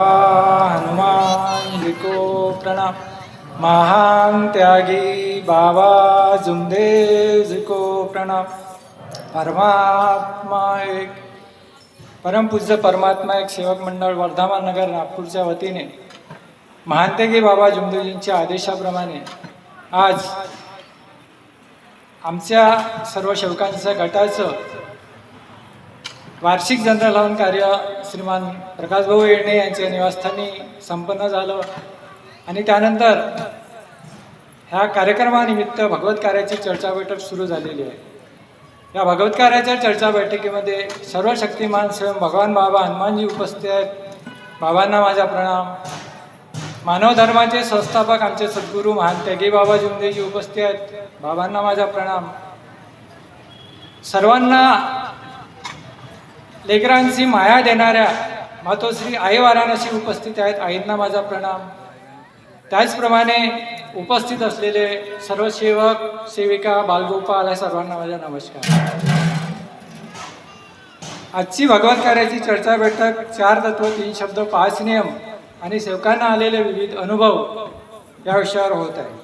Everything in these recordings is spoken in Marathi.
हनुमान लिको प्रणाम महान त्यागी बाबा जुमदेव जिको प्रणाम परमात्मा एक परमपूज्य परमात्मा एक सेवक मंडळ वर्धमान नगर नागपूरच्या वतीने महानत्यागी बाबा जुमदेवजींच्या आदेशाप्रमाणे आज आमच्या सर्व सेवकांचं गटाचं वार्षिक जनरल कार्य श्रीमान प्रकाशभाऊ येणे यांच्या निवासस्थानी संपन्न झालं. आणि त्यानंतर ह्या कार्यक्रमानिमित्त भगवत कार्याची चर्चा बैठक सुरू झालेली आहे. या भगवत कार्याच्या चर्चा बैठकीमध्ये सर्व शक्तिमान स्वयं भगवान बाबा हनुमानजी उपस्थित आहेत. बाबांना माझा प्रणाम. मानव धर्माचे संस्थापक आमचे सद्गुरू महान त्यागी बाबा जुमदेजी उपस्थित आहेत. बाबांना माझा प्रणाम. सर्वांना लेकरांची माया देणाऱ्या मातोश्री आई वाराणसी उपस्थित आहेत. आईंना माझा प्रणाम. त्याचप्रमाणे उपस्थित असलेले सर्व सेवक सेविका बालगोपाल या सर्वांना माझा नमस्कार. आजची भगवत कार्याची चर्चा बैठक चार तत्व तीन शब्द पाच नियम आणि सेवकांना आलेले विविध अनुभव या विषयावर होत आहे.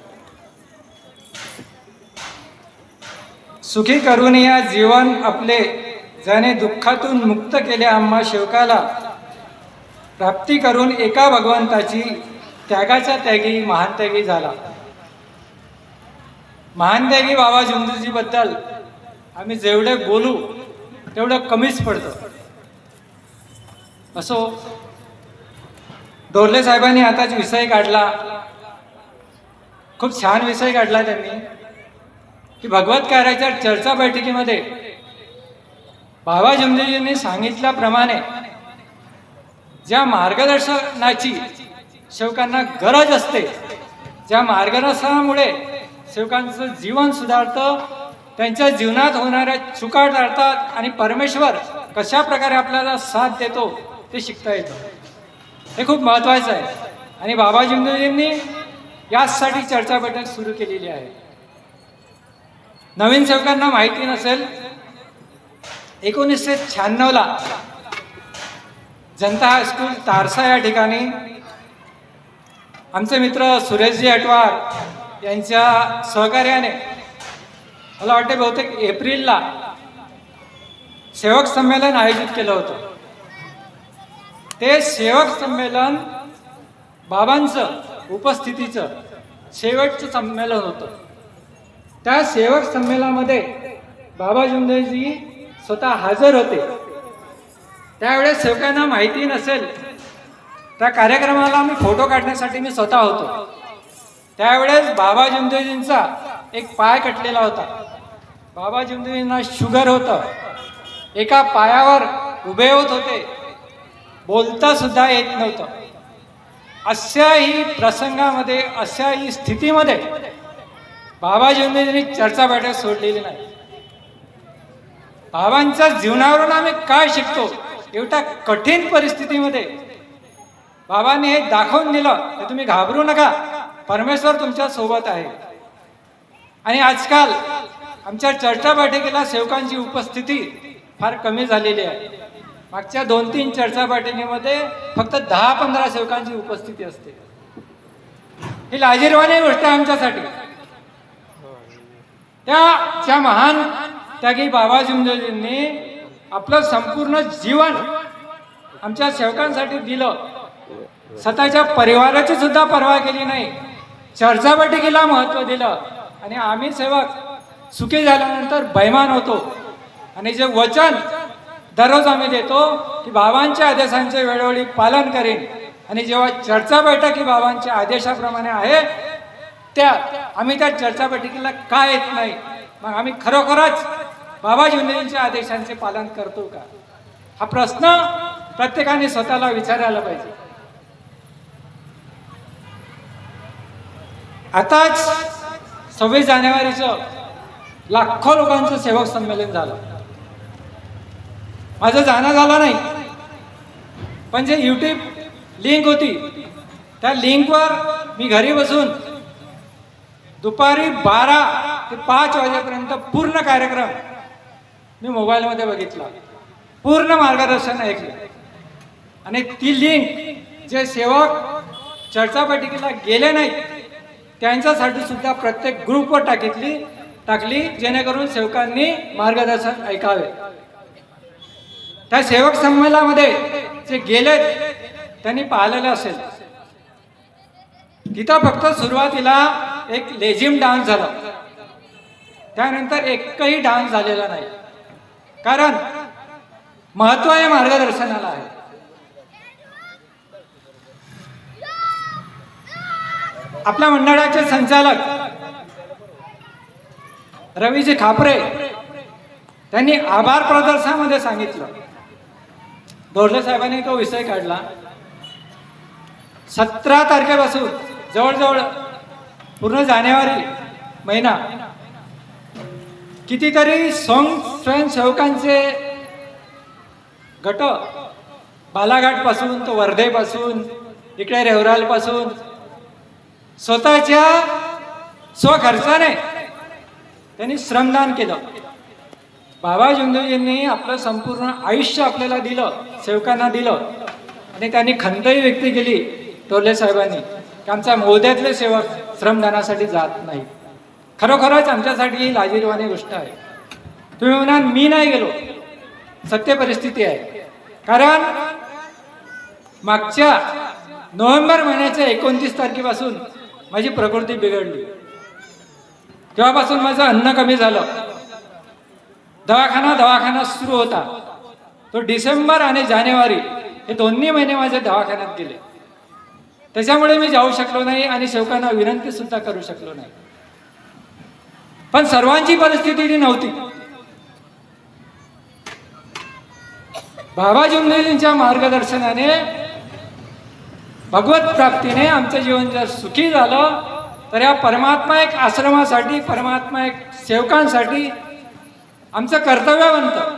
सुखी करून या जीवन आपले ज्याने दुःखातून मुक्त केले आम्हा शेवकाला प्राप्ती करून एका भगवंताची त्यागाच्या त्यागी महान त्यागी झाला. महान त्यागी बाबा झुंजूजीबद्दल आम्ही जेवढे बोलू तेवढं कमीच पडतं. असो डोरले साहेबांनी आताच विषय काढला. खूप छान विषय काढला त्यांनी. की भगवत कार्याच्या चर्चा बैठकीमध्ये बाबा जमदेजींनी सांगितल्याप्रमाणे ज्या मार्गदर्शनाची सेवकांना गरज असते ज्या मार्गदर्शनामुळे सेवकांचं जीवन सुधारतं त्यांच्या जीवनात होणाऱ्या चुका टाळतात आणि परमेश्वर कशा प्रकारे आपल्याला साथ देतो ते शिकता येतं. हे खूप महत्त्वाचं आहे. आणि बाबा जिंदूजींनी याचसाठी चर्चा बैठक सुरू केलेली आहे. नवीन सेवकांना माहिती नसेल एकोणीसशे शहाण्णवला जनता हायस्कूल तारसा या ठिकाणी. आमचे मित्र सुरेशजी अटवार यांच्या सहकार्याने मला वाटते बहुतेक एप्रिलला सेवक संमेलन आयोजित केलं होतं. ते सेवक संमेलन बाबांचं उपस्थितीचं शेवटचं संमेलन होतं. त्या सेवक संमेलनामध्ये बाबा जुंदेजी स्वतः हजर होते. त्यावेळेस सेवकांना माहिती नसेल त्या कार्यक्रमाला मी फोटो काढण्यासाठी मी स्वतः होतो. त्यावेळेस बाबा जुमदेवजींचा एक पाय कटलेला होता. बाबा जुमदेवजींना शुगर होतं. एका पायावर उभे होत होते. बोलता सुद्धा येत नव्हतं. अशाही प्रसंगामध्ये अशाही स्थितीमध्ये बाबा जुमदेवजींनी चर्चा बैठक सोडलेली नाही. बाबांच्या जीवनावरून आम्ही काय शिकतो एवढ्या कठीण परिस्थितीमध्ये. बाबांनी हे दाखवून दिलं की तुम्ही घाबरू नका. परमेश्वर तुमच्यासोबत आहे. आणि आजकाल आमच्या चर्चा बैठकीला सेवकांची उपस्थिती फार कमी झालेली आहे. मागच्या दोन तीन चर्चा बैठकीमध्ये फक्त दहा पंधरा सेवकांची उपस्थिती असते. ही लाजीरवाणी गोष्ट आहे आमच्यासाठी. त्या ज्या महान त्यागी बाबा जुमदेवजींनी आपलं संपूर्ण जीवन आमच्या सेवकांसाठी दिलं. स्वतःच्या परिवाराची सुद्धा पर्वा केली नाही. चर्चाबैठकीला महत्त्व दिलं. आणि आम्ही सेवक सुखी झाल्यानंतर बैमान होतो. आणि जे वचन दररोज आम्ही देतो की बाबांच्या आदेशांचे वेळोवेळी पालन करेन. आणि जेव्हा चर्चा बैठक ही बाबांच्या आदेशाप्रमाणे आहे त्या आम्ही त्या चर्चा बैठकीला का येत नाही? मग आम्ही खरोखरच बाबा आदेशांचे पालन करतो का? हा प्रश्न प्रत्येकाने स्वतःला विचारायला पाहिजे. आताच सव्वीस जानेवारीचं लाखो लोकांचं सेवक संमेलन झालं. माझं जाणं झालं नाही. पण जे युट्यूब लिंक होती त्या लिंकवर मी घरी बसून दुपारी बारा ते पाच वाजेपर्यंत पूर्ण कार्यक्रम मी मोबाईलमध्ये बघितला. पूर्ण मार्गदर्शन ऐकलं. आणि ती लिंक जे सेवक चर्चा बैठकीला गेले नाहीत त्यांच्यासाठी सुद्धा प्रत्येक ग्रुपवर टाकीतली टाकली जेणेकरून सेवकांनी मार्गदर्शन ऐकावे. त्या सेवक संमेलनामध्ये जे गेलेत त्यांनी पाहिलेलं असेल. तिथं फक्त सुरुवातीला एक लेझिम डान्स झाला. त्यानंतर एकही डान्स झालेला नाही. कारण महत्त्व हे मार्गदर्शनाला आहे. आपल्या मंडळाचे संचालक रवीजी खापरे त्यांनी आभार प्रदर्शनामध्ये सांगितलं. दोरले साहेबांनी तो विषय काढला. सतरा तारखेपासून जवळजवळ पूर्ण जानेवारी महिना कितीतरी संघ स्वयंसेवकांचे गट बालाघाटपासून तो वर्धेपासून इकडे रेवरालपासून. स्वतःच्या स्वखर्चाने त्यांनी श्रमदान केलं. बाबा जुंदेजींनी आपलं संपूर्ण आयुष्य आपल्याला दिलं सेवकांना दिलं. आणि त्यांनी खंतही व्यक्त केली टोले साहेबांनी की आमच्या मोद्यातले सेवक श्रमदानासाठी जात नाही खरोखरच आमच्यासाठी ही लाजीरवाणी गोष्ट आहे. तुम्ही म्हणाल मी नाही गेलो. सत्य परिस्थिती आहे. कारण मागच्या नोव्हेंबर महिन्याच्या एकोणतीस तारखेपासून माझी प्रकृती बिघडली. तेव्हापासून माझं अन्न कमी झालं. दवाखाना दवाखाना सुरू होता. तो डिसेंबर आणि जानेवारी हे दोन्ही महिने माझ्या दवाखान्यात गेले. त्याच्यामुळे मी जाऊ शकलो नाही आणि शेवकांना विनंती सुद्धा करू शकलो नाही. पण सर्वांची परिस्थिती ती नव्हती. बाबा जुंदेजींच्या मार्गदर्शनाने भगवत प्राप्तीने आमचं जीवन जर सुखी झालं तर या परमात्मा एक आश्रमासाठी परमात्मा एक सेवकांसाठी आमचं कर्तव्य बनतं.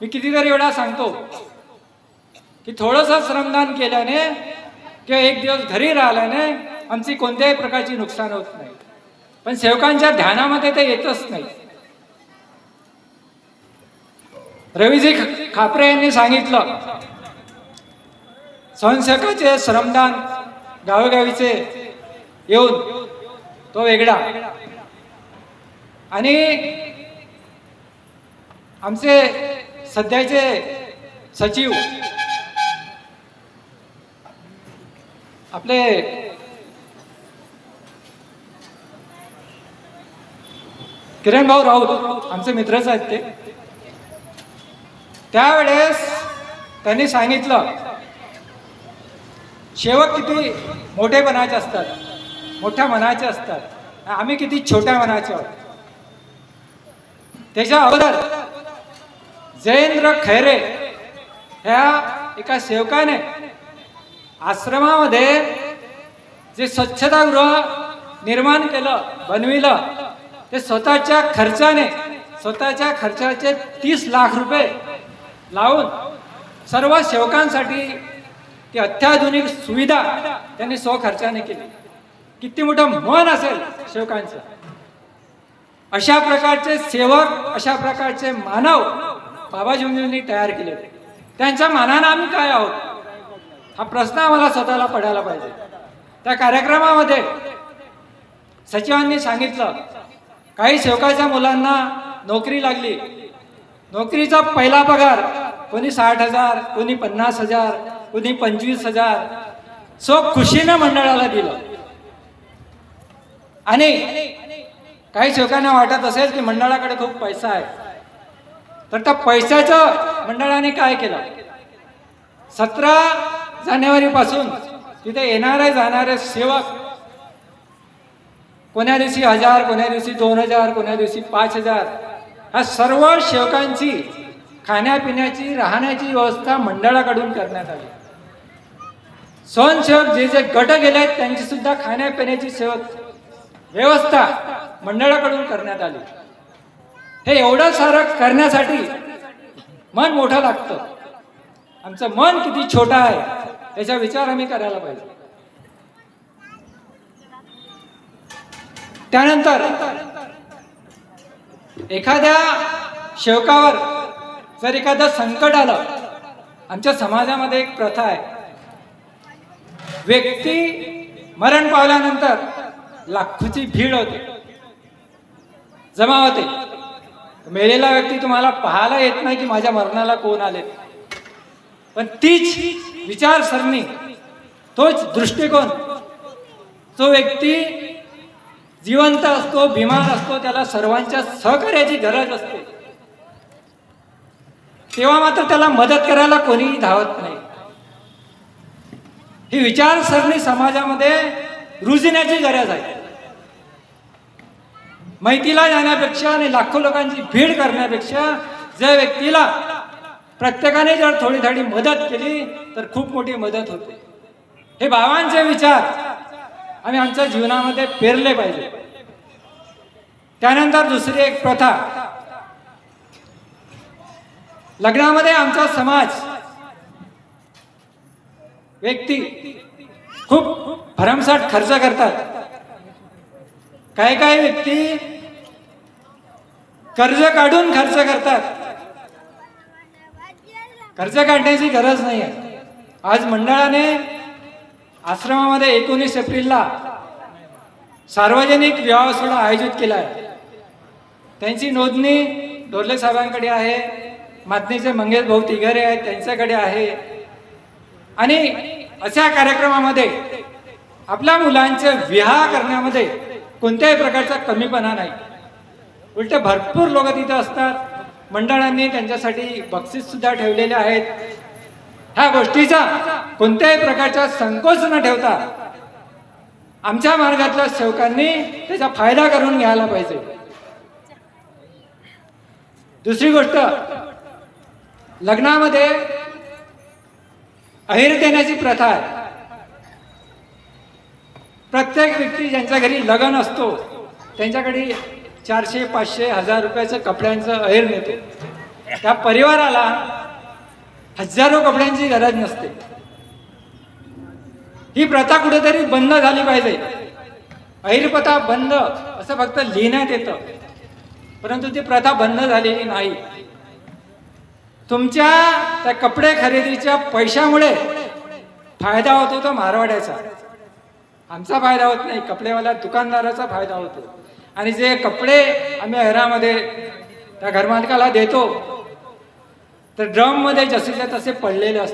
मी कितीतरी वेळा सांगतो की थोडंसं श्रमदान केल्याने किंवा एक दिवस घरी राहिल्याने आमची कोणत्याही प्रकारची नुकसान होत नाही. पण सेवकांच्या ध्यानामध्ये ते येतच नाही. रवीजी खापरे यांनी सांगितलं स्वयंसेवकाचे श्रमदान गावोगावीचे येऊन तो वेगळा. आणि आमचे सध्याचे सचिव आपले किरण भाऊ राऊत आमचे मित्रच आहेत ते. त्यावेळेस त्यांनी सांगितलं शेवक किती मोठे मनाचे असतात मोठ्या मनाचे असतात आम्ही किती छोट्या मनाचे आहोत. त्याच्या अगोदर जयेंद्र खैरे ह्या एका सेवकाने आश्रमामध्ये जे स्वच्छतागृह निर्माण केलं बनविलं ते स्वतःच्या खर्चाने स्वतःच्या खर्चाचे तीस लाख रुपये लावून सर्व सेवकांसाठी ती अत्याधुनिक सुविधा त्यांनी स्वखर्चाने केली. किती मोठं मन असेल सेवकांचं. अशा प्रकारचे सेवक अशा प्रकारचे मानव बाबाजींनी तयार केले. त्यांच्या मानानं आम्ही काय आहोत? हा प्रश्न आम्हाला स्वतःला पडायला पाहिजे. त्या कार्यक्रमामध्ये सचिवांनी सांगितलं काही सेवकाच्या मुलांना नोकरी लागली. नोकरीचा पहिला पगार कोणी साठ हजार कोणी पन्नास हजार कोणी पंचवीस हजार. सो खुशीनं मंडळाला दिलं. आणि काही शेवकांना वाटत असेल की मंडळाकडे खूप पैसा आहे. तर त्या पैशाचं मंडळाने काय केलं? सतरा जानेवारीपासून तिथे येणारे जाणारे सेवक कोण्या दिवशी हजार कोण्या दिवशी दोन हजार कोण्या दिवशी पाच हजार? ह्या सर्व सेवकांची खाण्यापिण्याची राहण्याची व्यवस्था मंडळाकडून करण्यात आली. स्वयंसेवक जे जे गट गेले आहेत त्यांची सुद्धा खाण्यापिण्याची सेवक व्यवस्था मंडळाकडून करण्यात आली. हे एवढं सारं करण्यासाठी मन मोठं लागतं. आमचं मन किती छोटं आहे त्याचा विचार आम्ही करायला पाहिजे. त्यानंतर एखाद्या शेवकावर जर एखादं संकट आलं आमच्या समाजामध्ये एक प्रथा आहे. व्यक्ती मरण पावल्यानंतर लाखोची भीड होते जमा होते. मेलेला व्यक्ती तुम्हाला पाहायला येत नाही की माझ्या मरणाला कोण आले. पण तीच विचारसरणी तोच दृष्टिकोन तो व्यक्ती जिवंत असतो बिमार असतो त्याला सर्वांच्या सहकार्याची गरज असते. तेव्हा मात्र त्याला मदत करायला कोणीही धावत नाही. ही विचारसरणी समाजामध्ये रुजण्याची गरज आहे. माहितीला जाण्यापेक्षा आणि लाखो लोकांची भीड करण्यापेक्षा ज्या व्यक्तीला प्रत्येकाने जर थोडी थोडी मदत केली तर खूप मोठी मदत होते. हे भावांचे विचार आम्ही आमच्या जीवनामध्ये पेरले पाहिजे. त्यानंतर दुसरी एक प्रथा. लग्नामध्ये आमचा समाज व्यक्ती खूप भरमसाठ खर्च करतात. काही काही व्यक्ती कर्ज काढून खर्च करतात. कर्ज काढण्याची गरज नाही आहे आज मंडळाने आश्रमामध्ये एकोणीस एप्रिलला सार्वजनिक विवाह सोहळा आयोजित केला आहे. त्यांची नोंदणी डोरले साहेबांकडे आहे मातनीचे मंगेश भाऊ तिघरे आहेत त्यांच्याकडे आहे. आणि अशा कार्यक्रमामध्ये आपल्या मुलांचे विवाह करण्यामध्ये कोणत्याही प्रकारचा कमीपणा नाही. उलट भरपूर लोक तिथे असतात. मंडळांनी त्यांच्यासाठी बक्षीस सुद्धा ठेवलेले आहेत. ह्या गोष्टीचा कोणत्याही प्रकारचा संकोच न ठेवता आमच्या मार्गातल्या सेवकांनी त्याचा फायदा करून घ्यायला पाहिजे. दुसरी गोष्ट लग्नामध्ये अहिर देण्याची प्रथा आहे. प्रत्येक व्यक्ती ज्यांच्या घरी लग्न असतो त्यांच्याकडे चारशे पाचशे हजार रुपयाचं कपड्यांचं अहिर नेते त्या परिवाराला हजारो कपड्यांची गरज नसते. ही प्रथा कुठेतरी बंद झाली पाहिजे. ऐरपथा प्रथा बंद असं फक्त लिहिण्यात येतं. परंतु ती प्रथा बंद झालेली नाही. तुमच्या त्या कपडे खरेदीच्या पैशामुळे फायदा होतो तो मारवाड्याचा. आमचा फायदा होत नाही कपडेवाल्या दुकानदाराचा फायदा होतो. आणि जे कपडे आम्ही घरामध्ये त्या घरमालकाला देतो तर ड्रममध्ये जसेच्या तसे पडलेले असतात